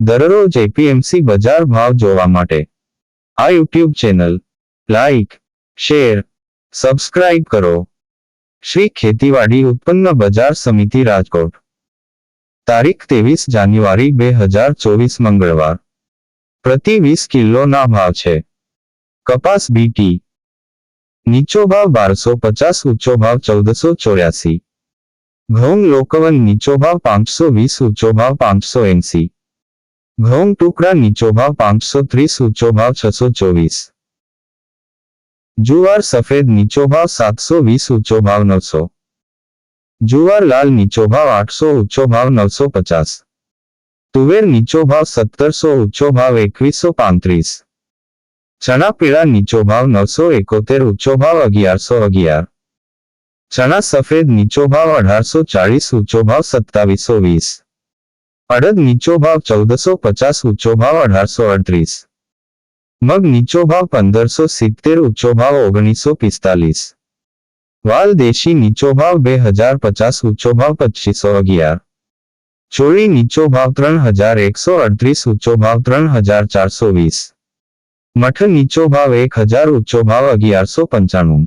દરરોજ એપીએમસી બજાર ભાવ જોવા માટે. આ YouTube channel, like, share, subscribe કરો. શ્રી ખેતીવાડી ઉત્પન્ન બજાર સમિતિ રાજકોટ. તારીખ ત્રેવીસ જાન્યુઆરી બે હજાર ચોવીસ મંગળવાર. પ્રતિ વીસ કિલોના ભાવ છે. કપાસ બીટી નીચો ભાવ બારસો પચાસ, ઊંચો ભાવ ચૌદસો ચોર્યાસી. ઘઉં લોકવન નીચો ભાવ પાંચસો વીસ, ઊંચો ભાવ પાંચસો એંસી. ઘઉં ટુકડા નીચો ભાવ પાંચસો ત્રીસ ઊંચો ભાવ છસો ચોવીસ જુવાર સફેદ નીચો ભાવ સાતસો વીસ ઊંચો ભાવ નવસો જુવાર લાલ નીચો ભાવ આઠસો ઊંચો ભાવ નવસો પચાસ તુવેર નીચો ભાવ સત્તરસો ઊંચો ભાવ એકવીસો પાંત્રીસ ચણા પીળા નીચો ભાવ નવસો એકોતેર ઊંચો ભાવ અગિયારસો અગિયાર ચણા સફેદ નીચો ભાવ અઢારસો ચાળીસ ઊંચો ભાવ સત્તાવીસો વીસ અડદ નીચો ભાવ ચૌદસો પચાસ ઊંચો ભાવ અઢારસો અડત્રીસ મગ નીચો ભાવ પંદરસો સિત્તેર ઊંચો ભાવ ઓગણીસો પિસ્તાલીસ વાલ દેશી નીચો ભાવ બે હજાર પચાસ ઊંચો ભાવ પચીસો અગિયાર ચોળી નીચો ભાવ ત્રણ હજાર એકસો અડત્રીસ ઊંચો ભાવ ત્રણ હજાર ચારસો વીસ મઠ નીચો ભાવ એક હજાર ઊંચો ભાવ અગિયારસો પંચાણું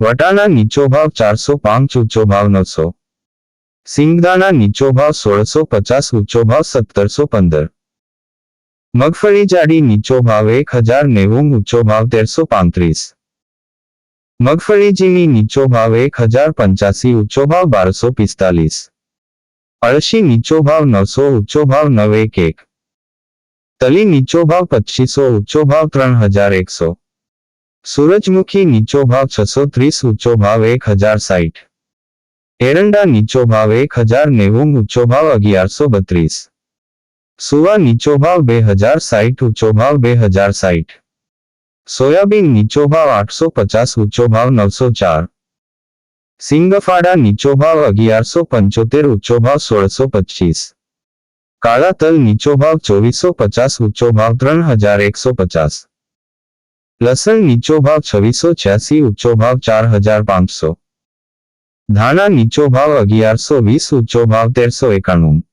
વટાણા નીચો ભાવ ચારસો પાંચ ઊંચો ભાવ નવસો સિંગદાણા નીચો ભાવ સોળસો પચાસ ઊંચો ભાવ સત્તરસો પંદર મગફળી જાડી નીચો ભાવ એક હજાર નેવું ઊંચો ભાવ તેરસો પાંત્રીસ મગફળી ઝીણી નીચો ભાવ એક હજાર પંચ્યાસી ઊંચો ભાવ બારસો પિસ્તાલીસ અળશી નીચો ભાવ નવસો ઊંચો ભાવ નવ એક એક તલી નીચો ભાવ પચીસો ઊંચો ભાવ ત્રણ હજાર એકસો સૂરજમુખી નીચો ભાવ છસો ત્રીસ ઊંચો ભાવ એક હજાર સાઠ એરંડા નીચો ભાવ એક હજાર નેવું ઊંચો ભાવ અગિયારસો બત્રીસ સુવા નીચો ભાવ બે હજાર સાઠ ઊંચો ભાવ બે હજાર સાઠ સોયાબીન નીચો ભાવ આઠસો પચાસ ઊંચો ભાવ નવસો ચાર સિંગફાડા નીચો ભાવ અગિયારસો પંચોતેર ઊંચો ભાવ સોળસો પચીસ કાળા તલ નીચો ભાવ ચોવીસો પચાસ ઊંચો ભાવ ત્રણ હજાર એકસો પચાસ લસણ નીચો ભાવ છવ્વીસો છ્યાસી ઊંચો ભાવ ચાર હજાર પાંચસો ધાણા નીચો ભાવ અગિયારસો વીસ, ઊંચો ભાવ તેરસો એકાણું.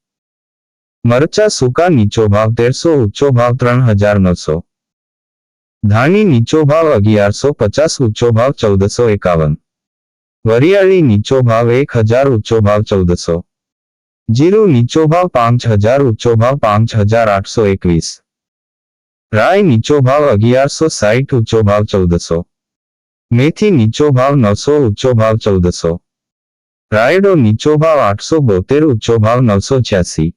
મરચા સૂકા નીચો ભાવ તેરસો, ઊંચો ભાવ ત્રણ હજાર નવસો. ધાણી નીચો ભાવ અગિયારસો પચાસ, ઊંચો ભાવ ચૌદસો એકાવન. વરિયાળી નીચો ભાવ એક હજાર, ઊંચો ભાવ ચૌદસો. જીરું નીચો ભાવ પાંચ હજાર, ઊંચો ભાવ પાંચ હજાર આઠસો એકવીસ. રાય નીચો ભાવ અગિયારસો સાઠ, ઊંચો ભાવ ચૌદસો. મેથી નીચો ભાવ નવસો, ઊંચો ભાવ ચૌદસો. રાયડો નીચો ભાવ આઠસો બોતેર ઊંચો ભાવ નવસો છ્યાસી.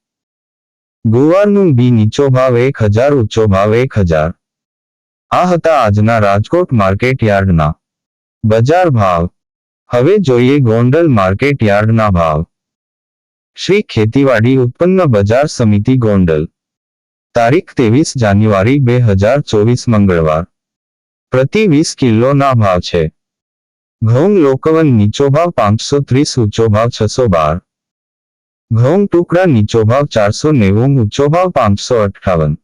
ગુવારનું બી નીચો ભાવ એક હજાર ઊંચો ભાવ એક હજાર. આ હતા આજના રાજકોટ માર્કેટ યાર્ડના. બજાર ભાવ. હવે જોઈએ ગોંડલ માર્કેટ યાર્ડના ભાવ. શ્રી ખેતીવાડી ઉત્પન્ન બજાર સમિતિ ગોંડલ. તારીખ ત્રેવીસ જાન્યુઆરી બે હજાર ચોવીસ મંગળવાર. પ્રતિ વીસ કિલોના ભાવ છે. ઘઉં લોકવન નીચો ભાવ પાંચસો ત્રીસ ઊંચો ભાવ છસો બાર ઘઉં ટુકડા નીચો ભાવ ચારસો નેવું ઊંચો ભાવ પાંચસો અઠ્ઠાવન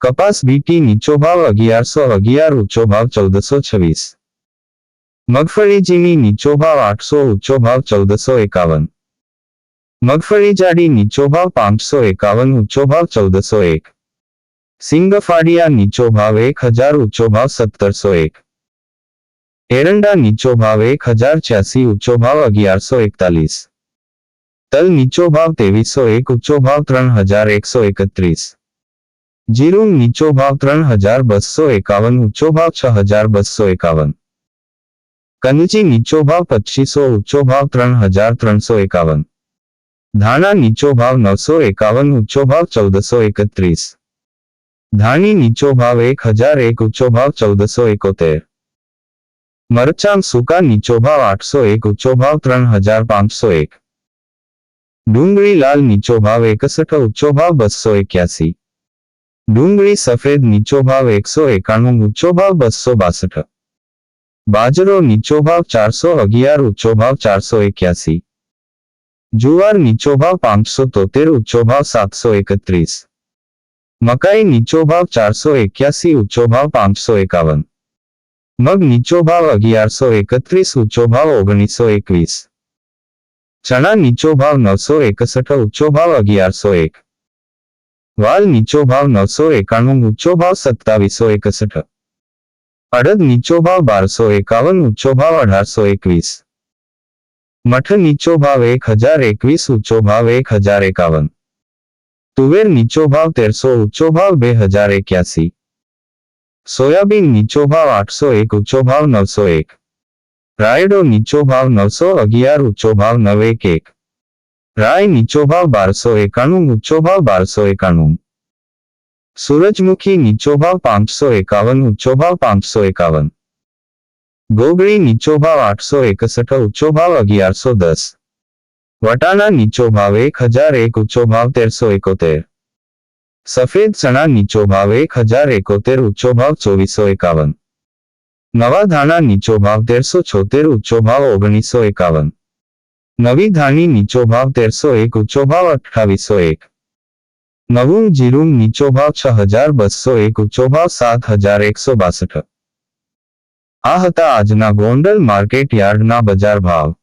કપાસ બીટી નીચો ભાવ અગિયારસો અગિયાર ઊંચો ભાવ ચૌદસો છવ્વીસ મગફળી ઝીણી નીચો ભાવ આઠસો ઊંચો ભાવ ચૌદસો એકાવન મગફળી જાડી નીચો ભાવ પાંચસો એકાવન ઊંચો ભાવ ચૌદસો એક સિંગફાડિયા નીચો ભાવ એક હજાર ઊંચો ભાવ સત્તરસો એક એરંડા નીચો ભાવ એક હજાર છ્યાસી ઊંચો ભાવ અગિયારસો એકતાલીસ તલ નીચો ભાવ ત્રેવીસો એક ઊંચો ભાવ ત્રણ હજાર એકસો એકત્રીસ જીરું નીચો ભાવ ત્રણ હજાર બસો એકાવન ઊંચો ભાવ છ હજાર બસો એકાવન કનજી નીચો ભાવ પચીસો ઊંચો ભાવ ત્રણ હજાર ત્રણસો એકાવન ધાણા નીચો ભાવ નવસો એકાવન ઊંચો ભાવ ચૌદસો એકત્રીસ ધાણી નીચો ભાવ એક હજાર એક ઊંચો ભાવ ચૌદસો એકોતેર મરચાં સૂકા નીચો ભાવ આઠસો એક ઊંચો ભાવ ત્રણ હજાર પાંચસો એક ડુંગળી લાલ નીચો ભાવ એકસઠ ઊંચો ભાવ બસો એક્યાસી ડુંગળી સફેદ નીચો ભાવ એકસો એકાણું ઊંચો ભાવ બસો બાસઠ બાજરો નીચો ભાવ ચારસો અગિયાર ઊંચો ભાવ ચારસો એક્યાસી જુવાર નીચો ભાવ પાંચસો તોતેર ઊંચો ભાવ સાતસો એકત્રીસ મકાઈ નીચો ભાવ ચારસો એક્યાસી ઊંચો ભાવ પાંચસો એકાવન મગ નીચો ભાવ અગિયારસો એકત્રીસ ઊંચો ભાવ ઓગણીસો એકવીસ. ચણા નીચો ભાવ નવસો એકસઠ ઊંચો ભાવ અગિયારસો એક. વાલ નીચો ભાવ નવસો એકાણું ઊંચો ભાવ સત્તાવીસો એકસઠ. અડદ નીચો ભાવ બારસો એકાવન ઊંચો ભાવ અઢારસો એકવીસ. મઠ નીચો ભાવ એક હજાર એકવીસ ઊંચો ભાવ એક હજાર એકાવન. તુવેર નીચો ભાવ તેરસો ઊંચો ભાવ બે હજાર એક્યાસી. સોયાબીન નીચો ભાવ આઠસો એક ઊંચો ભાવ નવસો એક. રાયડો નીચો ભાવ નવસો અગિયાર ઊંચો ભાવ નવ એક એક. રાય નીચો ભાવ બારસો એકાણું ઊંચો ભાવ બારસો એકાણું. સૂરજમુખી નીચો ભાવ પાંચસો એકાવન ઊંચો ભાવ પાંચસો એકાવન. ગોગળી નીચો ભાવ આઠસો એકસઠ ઊંચો ભાવ અગિયારસો દસ. વટાણા નીચો ભાવ એક હજાર એક ઊંચો ભાવ તેરસો એકોતેર. સફેદ ચણા નીચો ભાવ એક હજાર એકોતેર ઊંચો ભાવ ચોવીસો એકાવન. નવા ધાણા નીચો ભાવ તેરસો છોતેર ઊંચો ભાવ ઓગણીસો એકાવન. નવી ધાણી નીચો ભાવ તેરસો એક ઊંચો ભાવ અઠ્ઠાવીસો એક. નવું જીરું નીચો ભાવ છ હજાર બસો એક ઊંચો ભાવ સાત હજાર એકસો બાસઠ. આ હતા આજના ગોંડલ માર્કેટ યાર્ડના બજાર ભાવ.